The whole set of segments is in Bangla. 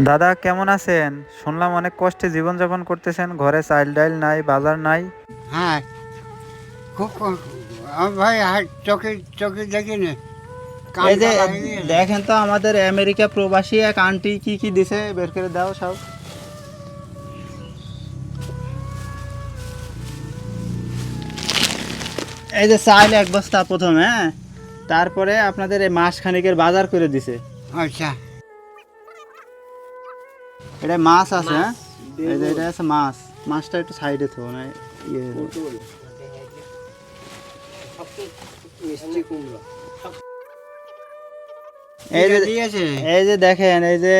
দাদা কেমন আছেন? শুনলাম অনেক কষ্টে জীবনযাপন করতেছেন ঘরে চাইল্ড ডাইল নাই বাজার নাই। হ্যাঁ খুব ভাই চোখে চোখে দেখিনি। এই যে। দেখেন তো আমাদের আমেরিকা প্রবাসী এক আন্টি কি কি দিছে? বের করে দাও সব। এই যে চাইল এক বস্তা প্রথমে হ্যাঁ? তারপরে আপনাদের এই মাস খানিকের বাজার করে দিছে। আচ্ছা। এটা মাছ আছে হ্যাঁ? এই যে এটা আছে মাছ। মাছটা একটু সাইডে থো না ইয়ে। এই যে এটা এই যে দেখেন এই যে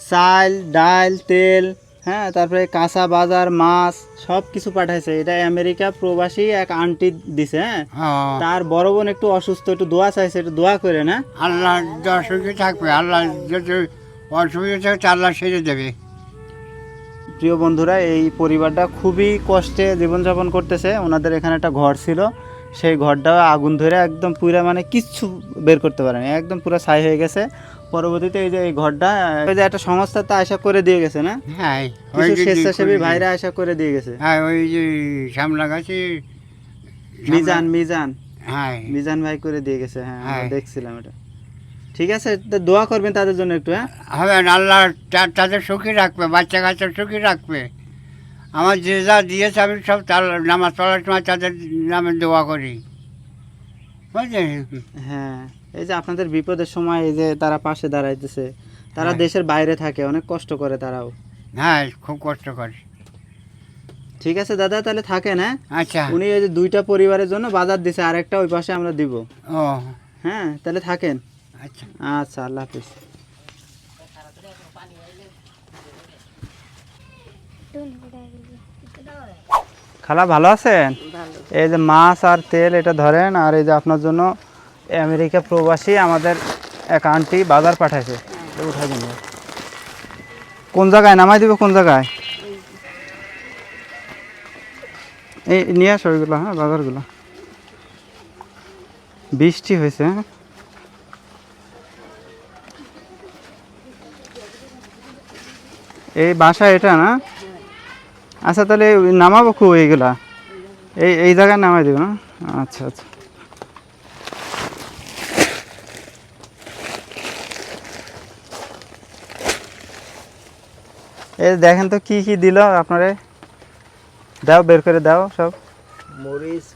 চাল ডাল তেল হ্যাঁ তারপরে কাঁচা বাজার মাছ সব কিছু পাঠাইছে। এটা আমেরিকা প্রবাসী এক আন্টি দিছে হ্যাঁ? ও, তার বড় বোন একটু অসুস্থ একটু দোয়া চাইছে একটু দোয়া করে না আল্লাহ দর্শকে থাকবে আল্লাহ যদি অসুবিধা থাকে তা আল্লাহ সেরে দেবে। প্রিয় বন্ধুরা এই পরিবারটা খুবই কষ্টে জীবনযাপন করতেছে। ওনাদের এখানে একটা ঘর ছিল। সেই ঘরটা আগুন ধরে একদম পুরা মানে কিচ্ছু বের করতে পারেনি। একদম পুরো ছাই হয়ে গেছে। পরবর্তীতে এই যে এই ঘরটা ওই যে একটা সংস্থা তো আশা করে দিয়ে গেছে না? হ্যাঁ ওই স্বেচ্ছাসেবী ভাইরা আশা করে দিয়ে গেছে। হ্যাঁ ওই যে সামলা গাছে মিজান মিজান। হ্যাঁ। মিজান ভাই করে দিয়ে গেছে। হ্যাঁ হ্যাঁ। দেখছিলাম এটা। ঠিক আছে? তো দোয়া করবেন তাদের জন্য একটু হ্যাঁ? হবে আল্লাহ তাদের সুখী রাখবে বাচ্চা কাচ্চা সুখী রাখবে। আমার যে যা দিয়েছে আমি সব তার নামাজ পড়ার সময় তাদের নামে দোয়া করি। বুঝলেন? হ্যাঁ এই যে আপনাদের বিপদের সময় এই যে তারা পাশে দাঁড়াইতেছে তারা হ্যাঁ। দেশের বাইরে থাকে অনেক কষ্ট করে তারাও। হ্যাঁ খুব কষ্ট করে। ঠিক আছে দাদা তাহলে থাকেন হ্যাঁ? আচ্ছা। উনি ওই যে দুইটা পরিবারের জন্য বাজার দিছে আরেকটা ওই পাশে আমরা দিব। ও। হ্যাঁ তাহলে থাকেন। আচ্ছা। আচ্ছা আল্লাহ হাফিজ। খালা ভালো আছেন? এই যে মাছ আর তেল এটা ধরেন আর এই যে আপনার জন্য আমেরিকা প্রবাসী আমাদের আন্টি বাজার পাঠাইছে। এটা উঠাই দিন কোন জায়গায়? নামাই দিবে কোন জায়গায়? এই নিয়ে আসো ওইগুলো হ্যাঁ বাজারগুলো। বৃষ্টি হয়েছে হ্যাঁ? এই বাসা এটা না? আচ্ছা তাহলে নামাবো খুব এইগুলা? এই এই জায়গায় নামাই দেবো না? আচ্ছা আচ্ছা। এই দেখেন তো কি কি দিল আপনারে? দাও, বের করে দাও সব। মরিচ